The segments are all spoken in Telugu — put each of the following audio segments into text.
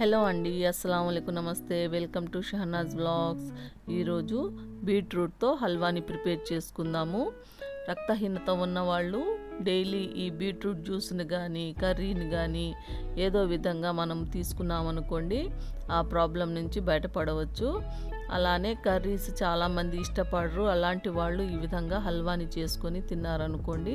హలో అండి అస్సలం అయికు నమస్తే. Welcome to Shahnaz blogs. ఈరోజు బీట్రూట్తో హల్వాని ప్రిపేర్ చేసుకుందాము. రక్తహీనత ఉన్నవాళ్ళు డైలీ ఈ బీట్రూట్ జ్యూస్ని కానీ కర్రీని కానీ ఏదో విధంగా మనం తీసుకున్నామనుకోండి ఆ ప్రాబ్లం నుంచి బయటపడవచ్చు. అలానే కర్రీస్ చాలామంది ఇష్టపడరు. అలాంటి వాళ్ళు ఈ విధంగా హల్వాని చేసుకొని తిన్నారనుకోండి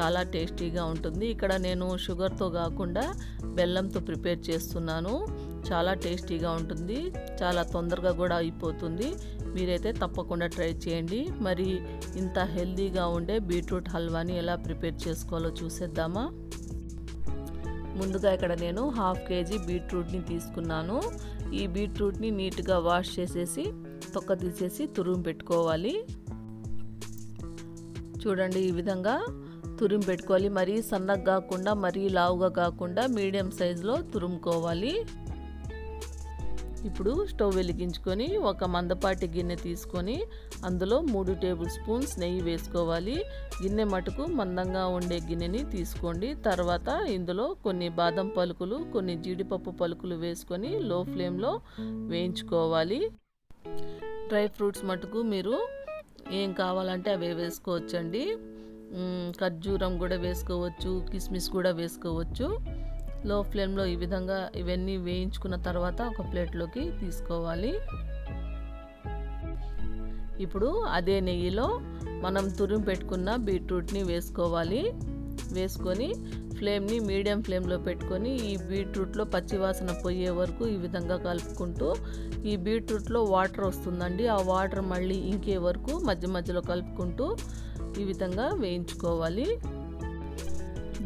చాలా టేస్టీగా ఉంటుంది. ఇక్కడ నేను షుగర్తో కాకుండా బెల్లంతో ప్రిపేర్ చేస్తున్నాను. చాలా టేస్టీగా ఉంటుంది. చాలా తొందరగా కూడా అయిపోతుంది. మీరైతే తప్పకుండా ట్రై చేయండి. మరి ఇంత హెల్దీగా ఉండే బీట్రూట్ హల్వాని ఎలా ప్రిపేర్ చేసుకోవాలో చూసేద్దామా? ముందుగా ఇక్కడ నేను హాఫ్ కేజీ బీట్రూట్ని తీసుకున్నాను. ఈ బీట్రూట్ని నీట్గా వాష్ చేసేసి తొక్క తీసేసి తురుము పెట్టుకోవాలి. చూడండి ఈ విధంగా తురుము పెట్టుకోవాలి. మరీ సన్నగా కాకుండా మరీ లావుగా కాకుండా మీడియం సైజులో తురుముకోవాలి. ఇప్పుడు స్టవ్ వెలిగించుకొని ఒక మందపాటి గిన్నె తీసుకొని అందులో మూడు టేబుల్ స్పూన్స్ నెయ్యి వేసుకోవాలి. గిన్నె మటుకు మందంగా ఉండే గిన్నెని తీసుకోండి. తర్వాత ఇందులో కొన్ని బాదం పలుకులు కొన్ని జీడిపప్పు పలుకులు వేసుకొని లో ఫ్లేమ్లో వేయించుకోవాలి. డ్రై ఫ్రూట్స్ మటుకు మీరు ఏం కావాలంటే అవే వేసుకోవచ్చండి. ఖర్జూరం కూడా వేసుకోవచ్చు కిస్మిస్ కూడా వేసుకోవచ్చు. లో ఫ్లేమ్లో ఈ విధంగా ఇవన్నీ వేయించుకున్న తర్వాత ఒక ప్లేట్లోకి తీసుకోవాలి. ఇప్పుడు అదే నెయ్యిలో మనం తురిం పెట్టుకున్న బీట్రూట్ని వేసుకోవాలి. వేసుకొని ఫ్లేమ్ని మీడియం ఫ్లేమ్లో పెట్టుకొని ఈ బీట్రూట్లో పచ్చివాసన పోయే వరకు ఈ విధంగా కలుపుకుంటూ ఈ బీట్రూట్లో వాటర్ వస్తుందండి. ఆ వాటర్ మళ్ళీ ఇంకే వరకు మధ్య మధ్యలో కలుపుకుంటూ ఈ విధంగా వేయించుకోవాలి.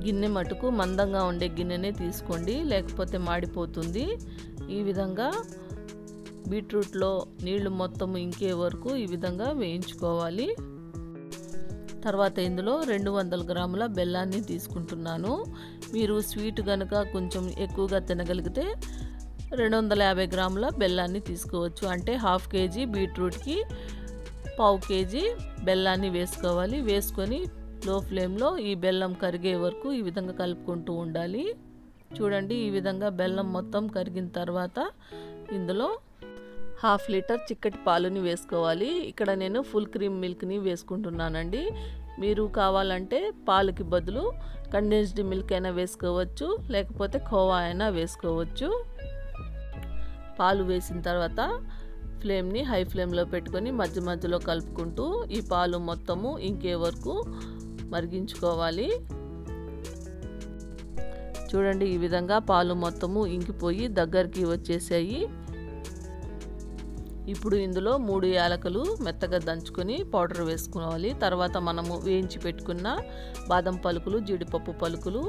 గిన్నె మటుకు మందంగా ఉండే గిన్నెనే తీసుకోండి లేకపోతే మాడిపోతుంది. ఈ విధంగా బీట్రూట్లో నీళ్ళు మొత్తం ఇంకే వరకు ఈ విధంగా వేయించుకోవాలి. తర్వాత ఇందులో రెండు వందల గ్రాముల బెల్లాన్ని తీసుకుంటున్నాను. మీరు స్వీట్ కనుక కొంచెం ఎక్కువగా తినగలిగితే రెండు వందల యాభై గ్రాముల బెల్లాన్ని తీసుకోవచ్చు. అంటే హాఫ్ కేజీ బీట్రూట్కి పావు కేజీ బెల్లాన్ని వేసుకోవాలి. వేసుకొని లో ఫ్లేమ్లో ఈ బెల్లం కరిగే వరకు ఈ విధంగా కలుపుకుంటూ ఉండాలి. చూడండి ఈ విధంగా బెల్లం మొత్తం కరిగిన తర్వాత ఇందులో హాఫ్ లీటర్ చిక్కటి పాలుని వేసుకోవాలి. ఇక్కడ నేను ఫుల్ క్రీమ్ మిల్క్ని వేసుకుంటున్నానండి. మీరు కావాలంటే పాలకి బదులు కండెన్స్డ్ మిల్క్ అయినా వేసుకోవచ్చు లేకపోతే ఖోవా అయినా వేసుకోవచ్చు. పాలు వేసిన తర్వాత ఫ్లేమ్ని హై ఫ్లేమ్లో పెట్టుకొని మధ్య మధ్యలో కలుపుకుంటూ ఈ పాలు మొత్తము ఇంకే వరకు మరిగించుకోవాలి. చూడండి ఈ విధంగా పాలు మొత్తము ఇంకిపోయి దగ్గరికి వచ్చేసాయి. ఇప్పుడు ఇందులో మూడు యాలకులు మెత్తగా దంచుకొని పౌడర్ వేసుకోవాలి. తర్వాత మనము వేయించి పెట్టుకున్న బాదం పలుకులు జీడిపప్పు పలుకులు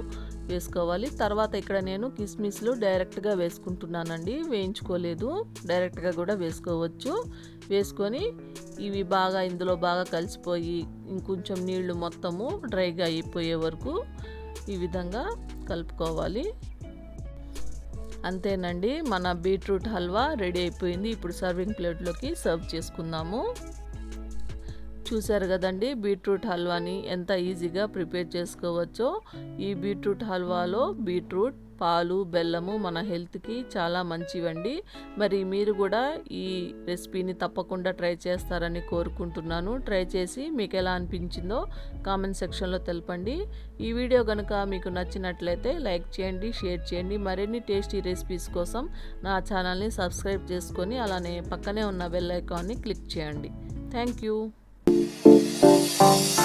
వేసుకోవాలి. తర్వాత ఇక్కడ నేను కిస్మిస్లు డైరెక్ట్గా వేసుకుంటున్నానండి. వేయించుకోలేదు. డైరెక్ట్గా కూడా వేసుకోవచ్చు. వేసుకొని ఇవి బాగా ఇందులో బాగా కలిసిపోయి ఇంకొంచెం నీళ్ళు మొత్తము డ్రైగా అయిపోయే వరకు ఈ విధంగా కలుపుకోవాలి. అంతేనండి మన బీట్రూట్ హల్వా రెడీ అయిపోయింది. ఇప్పుడు సర్వింగ్ ప్లేట్లోకి సర్వ్ చేసుకుందాము. చూశారు కదండి బీట్రూట్ హల్వాని ఎంత ఈజీగా ప్రిపేర్ చేసుకోవచ్చో. ఈ బీట్రూట్ హల్వాలో బీట్రూట్ పాలు బెల్లము మన హెల్త్కి చాలా మంచివండి. మరి మీరు కూడా ఈ రెసిపీని తప్పకుండా ట్రై చేస్తారని కోరుకుంటున్నాను. ట్రై చేసి మీకు ఎలా అనిపించిందో కామెంట్ సెక్షన్లో తెలపండి. ఈ వీడియో కనుక మీకు నచ్చినట్లయితే లైక్ చేయండి షేర్ చేయండి. మరిన్ని టేస్టీ రెసిపీస్ కోసం నా ఛానల్ని సబ్స్క్రైబ్ చేసుకొని అలానే పక్కనే ఉన్న బెల్ ఐకాన్ని క్లిక్ చేయండి. Thank you. Thank you.